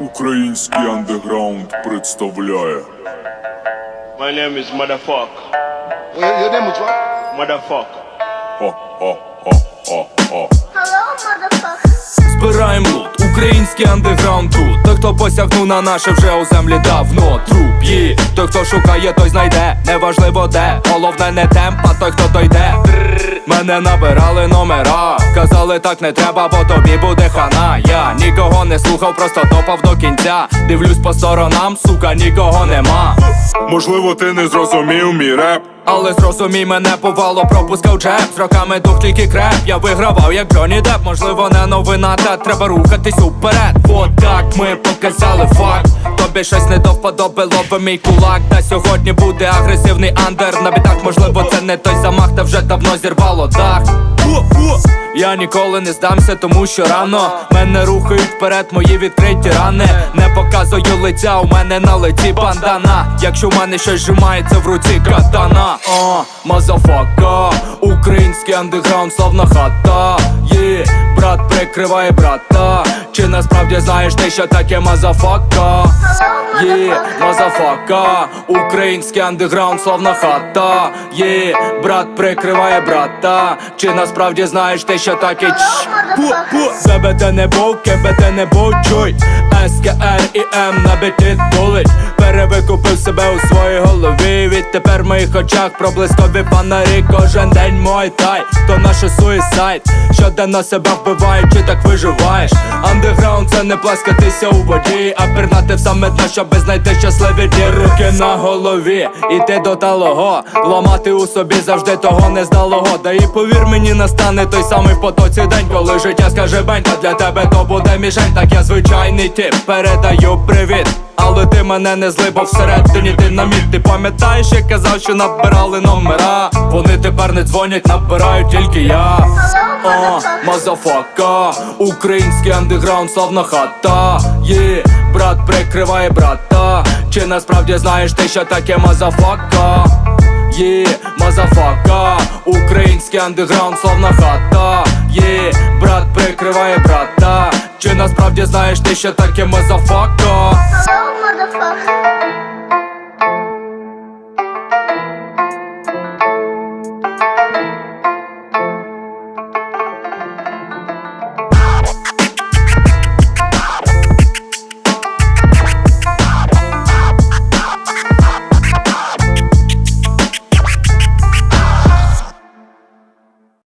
Український андеграунд представляє My name is Motherfuck. Your, name is what? Motherfuck. Хо-хо-хо-хо-хо Hello, motherfucker. Збираєм лут, український андеграунд тут. Той, хто посягнув на наше вже у землі давно. Труп є, той, хто шукає, той знайде. Неважливо де, головне не темп, а той, хто дойде. Мене набирали номера. Казали так не треба, бо тобі буде хана. Я нікого не слухав, просто топав до кінця. Дивлюсь по сторонам, сука, нікого нема. Можливо, ти не зрозумів мій реп але зрозумій мене повало, пропускав джеб. З роками дух тільки креп, я вигравав як Джонні Деп Можливо, не новина, та треба рухатись уперед. От так ми показали факт. Тобі щось не до вподоби, лоби мій кулак. Та сьогодні буде агресивний андер. На бітах, можливо, це не той замах, та вже давно зірвало дах я ніколи не здамся, тому що рано мене рухають вперед, мої відкриті рани. Не показую лиця, у мене на лиці бандана. Якщо в мене щось зжимається в руці катана, о, мазафака, український андеграунд, славна хата. Є, брат прикриває брата. Чи насправді знаєш ти, що таке мазафака? Є, мазафака, український андеграунд, славна хата. Є, брат прикриває брата. Чи насправді знаєш ти, що таке? Ти не був, ким не був, чуй. СКР і М на біті тулить Перевикупив себе у своїй голові. Відтепер в моїх очах проблискові фонарі. Кожен день мой тай, то наш суїсайд. Щоденно себе вбивають, чи так виживаєш? Андеграунд це не плескатися у воді. А пірнати в саме дно, щоби знайти дні Руки на голові, іти до талого. Ламати у собі завжди того не здалого Да і повір мені настане той самий в потоці день Коли життя скаже бень, та для тебе то буде мішень. Так я звичайний тип, передаю привіт. Але ти мене не зли, бо всередині ти на мід. Ти пам'ятаєш, я казав, що набирали номера? Вони тепер не дзвонять, набирають тільки я. О, мазафака, український андеграунд, славна хата. Є, брат прикриває брата Чи насправді знаєш ти, що таке мазафака? Є, мазафака, український андеграунд, словна хата Є, брат прикриває брата Чи насправді знаєш ти, що таке мазафака?